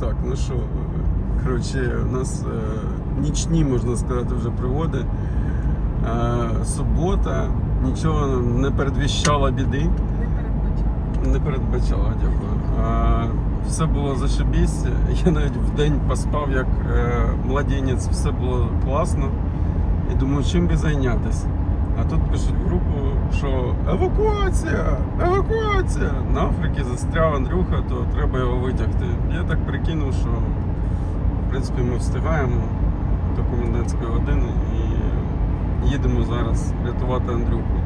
так. Ну що, коротше, у нас е, нічні, можна сказати, вже пригоди. Е, субота нічого не передвіщала біди. Не передбачаю. Не передбачала, дякую. А, все було зашибісь. Я навіть в день поспав як е, младенець, все було класно. І думаю, чим би зайнятися. А тут пишуть в групу, що евакуація! Евакуація! На Африці застряв Андрюха, то треба його витягти. Я так прикинув, що в принципі ми встигаємо до комендантської години і їдемо зараз рятувати Андрюху.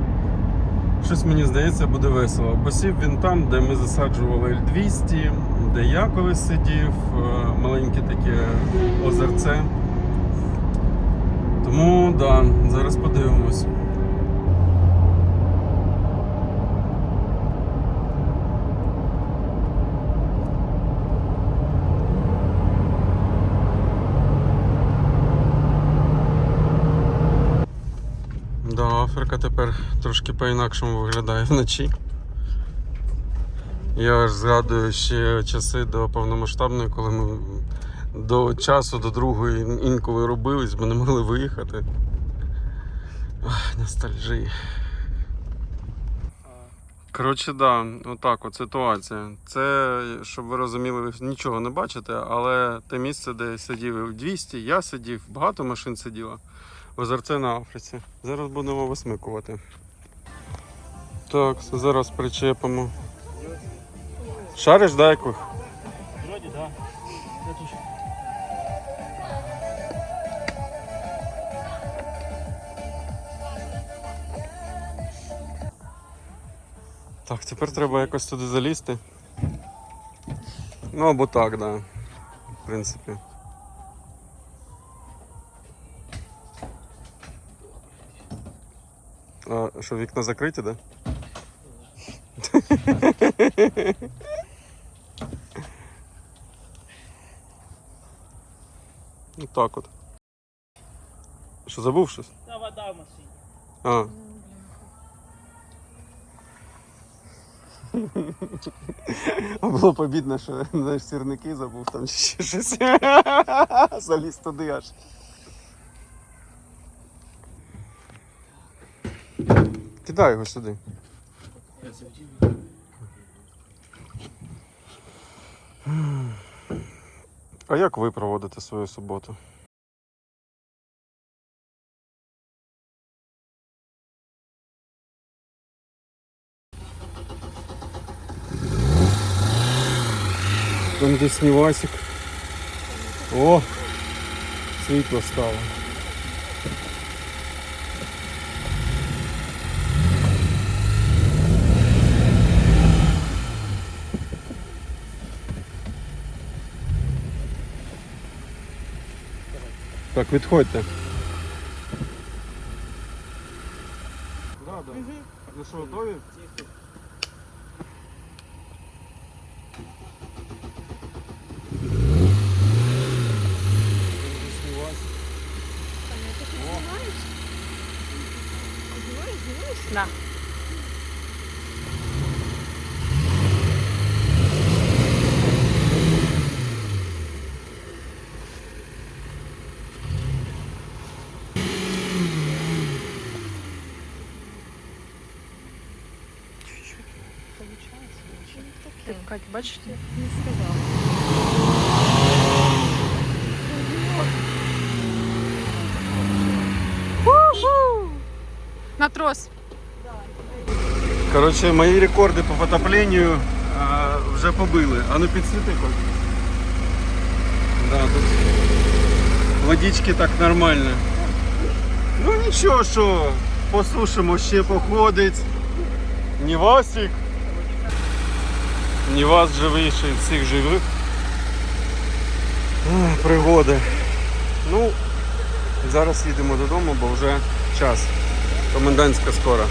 Щось мені здається буде весело. Посів він там, де ми засаджували L200, де я колись сидів, е, маленьке таке озерце. Тому да, зараз подивимось. Да, тепер трошки по-інакшому виглядає вночі. Я аж згадую ще часи до повномасштабної, коли ми до часу, до другої інколи робились, бо не могли виїхати. Ах, ностальжі. Коротше, да, отак от ситуація. Це, щоб ви розуміли, ви нічого не бачите, але те місце, де сидів 200, я сидів, багато машин сиділо. Озерце на Африці. Зараз будемо висмикувати. Так, зараз причепимо. Шариш, да, яких? Вроде да. Так, тепер треба якось туди залізти. Ну або так, да. В принципі. А що, вікна закриті, да? Ну так от. Що, забув щось? Та вода в машині. А. А було побідно, що знаєш, сірники забув там чи ще щось. Заліз туди аж. Кидай його сюди. А як ви проводите свою суботу? Там де снівасик. О! Світло стало. Так, відходьте. Да, да. Ну що, готові? Да. Кать, бачиш, я не сказала. На трос. Коротше, мої рекорди по потопленню а, вже побили. А ну підсвіти хоч. Да, тут водички так нормально. Ну нічого, що посушимо, ще походить. Нівасик. Нівас живіший всіх живих. Пригоди. Ну, зараз їдемо додому, бо вже час. Комендантська скоро.